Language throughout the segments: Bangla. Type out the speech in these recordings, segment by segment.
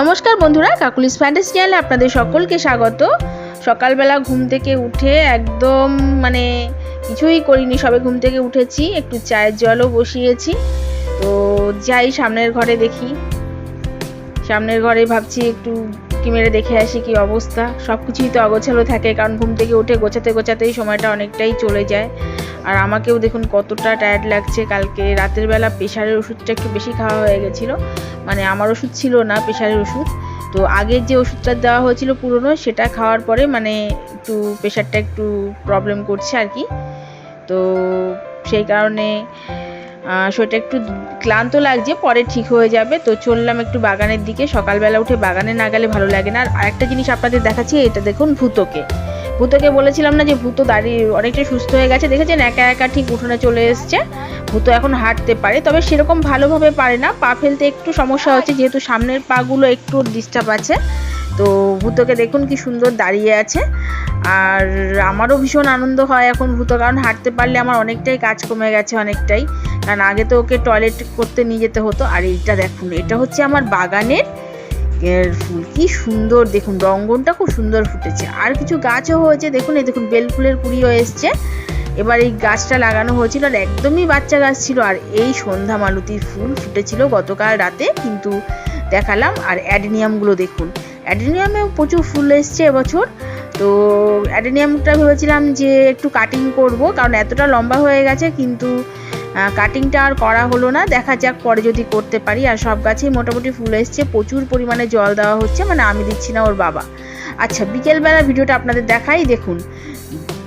নমস্কার বন্ধুরা, কাকুলিস ফ্যান্টাসি চ্যানেলে আপনাদের সকলকে স্বাগত। সকালবেলা ঘুম থেকে উঠে একদম মানে কিছুই করিনি, সবে ঘুম থেকে উঠেছি, একটু চায়ের জলও বসিয়েছি। তো যাই সামনের ঘরে দেখি। সামনের ঘরে ভাবছি একটু কি মেরে দেখে আসি কি অবস্থা। সব কিছুই তো অগোছালো থাকে, কারণ ঘুম থেকে উঠে গোছাতে গোছাতেই সময়টা অনেকটাই চলে যায়। আর আমাকেও দেখুন কতটা টায়ার্ড লাগছে, কালকে রাতের বেলা প্রেশারের ওষুধটা একটু বেশি খাওয়া হয়ে গেছিল। মানে আমার ওষুধ ছিল না, প্রেশারের ওষুধ। তো আগের যে ওষুধটা দেওয়া হয়েছিল পুরনো, সেটা খাওয়ার পরে মানে একটু প্রেশারটা একটু প্রবলেম করছে আর কি। তো সেই কারণে শরীরটা একটু ক্লান্ত লাগছে, পরে ঠিক হয়ে যাবে। তো চললাম একটু বাগানের দিকে। সকালবেলা উঠে বাগানে না গেলে ভালো লাগে না। আর একটা জিনিস আপনাদের দেখাচ্ছি, এটা দেখুন ভূতকে। ভূতকে বলেছিলাম না যে ভূত দাঁড়িয়ে অনেকটা সুস্থ হয়ে গেছে, দেখেছেন? একা একা ঠিক উঠোনে চলে এসছে। ভূত এখন হাঁটতে পারে, তবে সেরকম ভালোভাবে পারে না। পা ফেলতে একটু সমস্যা হচ্ছে, যেহেতু সামনের পাগুলো একটু ডিস্টার্ব আছে। তো ভূতকে দেখুন কি সুন্দর দাঁড়িয়ে আছে। আর আমারও ভীষণ আনন্দ হয় এখন ভূত, কারণ হাঁটতে পারলে আমার অনেকটাই কাজ কমে গেছে অনেকটাই। কারণ আগে তো ওকে টয়লেট করতে নিয়ে যেতে হতো, আর এইটা দেখুন, এটা হচ্ছে আমার বাগানের এর ফুল, কি সুন্দর, দেখুন, রঙ্গনটা খুব সুন্দর ফুটেছে। আর কিছু গাছও হয়েছে, দেখুন, এই দেখুন বেল ফুলের কুড়িও এসছে। এবার এই গাছটা লাগানো হয়েছিল আর একদমই বাচ্চা গাছ ছিল। আর এই সন্ধ্যা মালতির ফুল ফুটেছিল গতকাল রাতে, কিন্তু দেখালাম। আর অ্যাডেনিয়ামগুলো দেখুন অ্যাডেনিয়ামেও প্রচুর ফুল এসছে এবছর। তো অ্যাডেনিয়ামটা ভেবেছিলাম যে একটু কাটিং করব, কারণ এতটা লম্বা হয়ে গেছে, কিন্তু কাটিংটা আর করা হলো না। দেখা যাক পরে যদি করতে পারি। আর সব গাছেই মোটামুটি ফুল এসছে। প্রচুর পরিমাণে জল দেওয়া হচ্ছে। মানে আমি দিচ্ছি না ওর বাবা। আচ্ছা বিকেলবেলা ভিডিওটা আপনাদের দেখাই। দেখুন,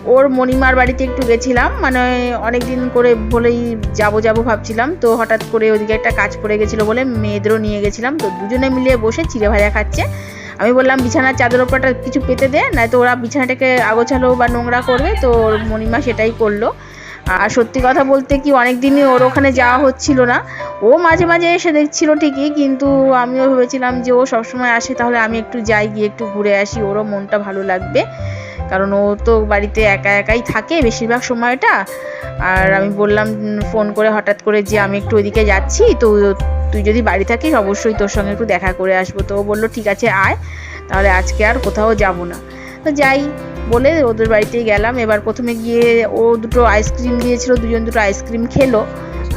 ওর মণিমার বাড়িতে একটু গেছিলাম। মানে অনেক দিন করে বলেই যাব যাব ভাবছিলাম। তো হঠাৎ করে ওদিকে একটা কাজ পড়ে গেছিল বলে মেয়েদেরও নিয়ে গেছিলাম। তো দুজনে মিলিয়ে বসে চিড়ে ভাজা খাচ্ছে। আমি বললাম, বিছানার চাদর ওপরটা কিছু পেতে দেয় দে, নয়তো ওরা বিছানাটাকে আগোছালো বা নোংরা করবে। তো ওর মণিমা সেটাই করল। আর সত্যি কথা বলতে কি অনেক দিনই ওর ওখানে যাওয়া হচ্ছিল না। ও মাঝে মাঝে এসে দেখছিল ঠিকই, কিন্তু আমিও ভেবেছিলাম যে ও সবসময় আসে, তাহলে আমি একটু যাই, গিয়ে একটু ঘুরে আসি, ওরও মনটা ভালো লাগবে। কারণ ও তো বাড়িতে একা একাই থাকে বেশিরভাগ সময়টা। আর আমি বললাম, ফোন করে হঠাৎ করে যে আমি একটু ওইদিকে যাচ্ছি, তো তুই যদি বাড়ি থাকিস, অবশ্যই তোর সঙ্গে একটু দেখা করে আসব। তো ও বলল, ঠিক আছে, আয়, তাহলে আজকে আর কোথাও যাব না। তো যাই বলে ওদের বাড়িতেই গেলাম। এবার প্রথমে গিয়ে ও দুটো আইসক্রিম দিয়েছিল, দুজন দুটো আইসক্রিম খেলো।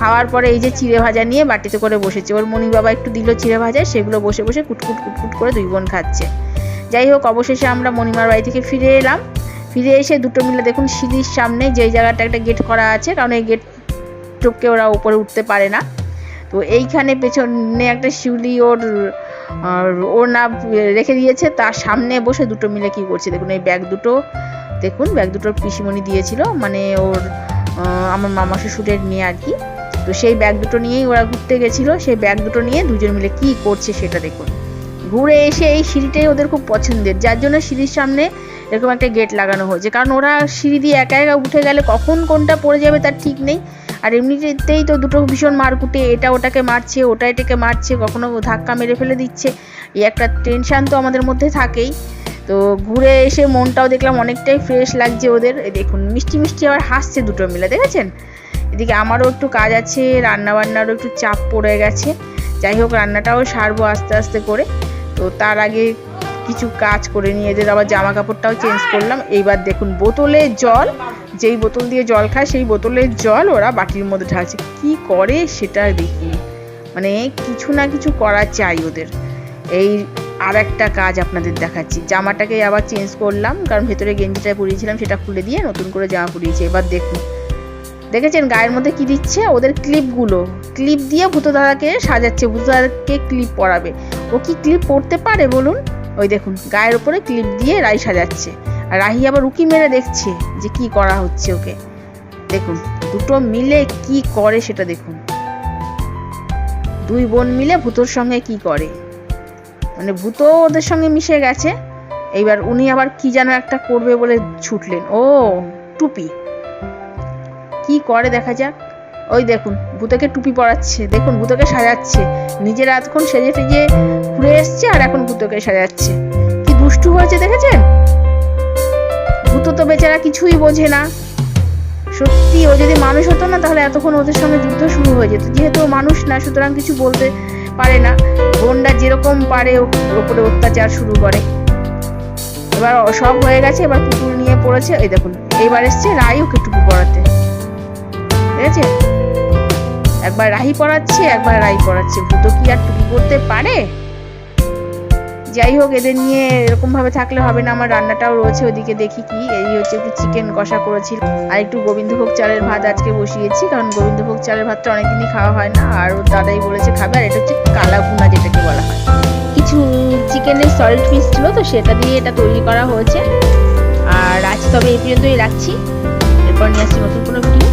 খাওয়ার পরে এই যে চিড়ে ভাজা নিয়ে বাটিতে করে বসেছে। ওর মনি বাবা একটু দিল চিড়ে ভাজা, সেগুলো বসে বসে কুটকুট কুটকুট করে দুই বোন খাচ্ছে। যাই হোক, অবশেষে আমরা মণিমার বাড়ি থেকে ফিরে এলাম। ফিরে এসে দুটো মিলে দেখুন সিঁড়ির সামনে যেই জায়গাটা একটা গেট করা আছে, কারণ এই গেট টপকে ওরা উপরে উঠতে পারে না। তো এইখানে পেছনে একটা শিউলি ওর ওর না রেখে দিয়েছে, তার সামনে বসে দুটো মিলে কি করছে? দেখুন, এই ব্যাগ দুটো, দেখুন, ব্যাগ দুটো পিসিমণি দিয়েছিল মানে ওর আমার মামা শ্বশুরের মেয়ে আর কি। তো সেই ব্যাগ দুটো নিয়েই ওরা ঘুরতে গেছিল, সেই ব্যাগ দুটো নিয়ে দুজন মিলে কি করছে সেটা দেখুন। ঘুরে এসে এই সিঁড়িটাই ওদের খুব পছন্দের, যার জন্য সিঁড়ির সামনে এরকম একটা গেট লাগানো হয়েছে। কারণ ওরা সিঁড়ি দিয়ে একা একা উঠে গেলে কখন কোনটা পড়ে যাবে তার ঠিক নেই। আর এমনিতেই তো দুটো ভীষণ মারকুটে এটা ওটাকে মারছে, ওটা এটাকে মারছে, কখনো ধাক্কা মেরে ফেলে দিচ্ছে। এই একটা টেনশান তো আমাদের মধ্যে থাকেই। তো ঘুরে এসে মনটাও দেখলাম অনেকটাই ফ্রেশ লাগছে ওদের। দেখুন, মিষ্টি মিষ্টি আবার হাসছে দুটো মিলে, দেখেছেন? এদিকে আমারও একটু কাজ আছে রান্না বান্নারও একটু চাপ পড়ে গেছে। যাই হোক, রান্নাটাও সারবো আস্তে আস্তে করে। তো তার আগে কিছু কাজ করে নিয়ে এদের আবার জামা কাপড়টাও চেঞ্জ করলাম। এইবার দেখুন, বোতলে জল যেই বোতল দিয়ে জল খায়, সেই বোতলের জল ওরা বাটির মধ্যে ঢালছে। কি করে সেটা দেখি মানে কিছু না কিছু করা চাই ওদের। এই আর একটা কাজ আপনাদের দেখাচ্ছি। জামাটাকে আবার চেঞ্জ করলাম, কারণ ভেতরে গেঞ্জিটা পরিয়েছিলাম, সেটা খুলে দিয়ে নতুন করে জামা পরিয়েছে। এবার দেখুন। দেখেছেন গায়ের মধ্যে কি দিচ্ছে? ওদের ক্লিপগুলো ক্লিপ দিয়ে ভূত দাদাকে সাজাচ্ছে। ভূত দাদাকে ক্লিপ পরাবে। ও কি ক্লিপ পরতে পারে বলুন? ওই দেখুন, গায়ের উপরে ক্লিপ দিয়ে রাই সাজাচ্ছে। রাহি আবার উকি মেরে দেখছে যে কি করা হচ্ছে ওকে। দেখুন, দুটো মিলে কি করে সেটা দেখুন। দুই বোন মিলে ভূতোর সঙ্গে কি করে? মানে ভূত ওদের সঙ্গে মিশে গেছে, এইবার উনি আবার কি যেন একটা করবে বলে ছুটলেন। ও, টুপি। কি করে দেখা যাক। ওই দেখুন, ভূতকে টুপি পরাচ্ছে। দেখুন, ভূতকে সাজাচ্ছে। নিজের এতক্ষণ সেজে টেজে ঘুরে এসছে আর এখন ভূতকে সাজাচ্ছে। কি দুষ্টু হয়েছে দেখেছেন? ভূত তো বেচারা কিছুই বোঝে না। সত্যি, ও যদি মানুষ হতো না, তাহলে এতক্ষণ ওদের সঙ্গে যুদ্ধ শুরু হয়ে যেত। যেহেতু মানুষ না, সুতরাং কিছু বলতে পারে না। বোনরা যেরকম পারে ওর ওপরে অত্যাচার শুরু করে। এবার সব হয়ে গেছে, এবার পুতুল নিয়ে পড়েছে। এই দেখুন, এইবার এসছে রাই ওকে টুপি পড়াতে ঠিক আছে? একবার রাহি পড়াচ্ছে একবার রাই পড়াচ্ছে ভূত কি আর টুপি পড়তে পারে? যাই হোক, এদের নিয়ে এরকম ভাবে থাকলে হবে না। আমার রান্নাটাও রয়েছে ওদিকে, দেখি কি। এই হচ্ছে একটু চিকেন কষা করেছি আর একটু গোবিন্দভোগ চালের ভাত আজকে বসিয়েছি, কারণ গোবিন্দভোগ চালের ভাতটা অনেকদিনই খাওয়া হয় না। আর দাদাই বলেছে খাবে, আর এটা হচ্ছে কালা ভুনা যেটাকে বলা হয়। কিছু চিকেনের সল্ট পিস ছিল তো সেটা দিয়ে এটা তৈরি করা হয়েছে। আর আজ তবে এই পর্যন্তই রাখছি। এরপর নিয়ে আসছি নতুন কোনো ভিডিও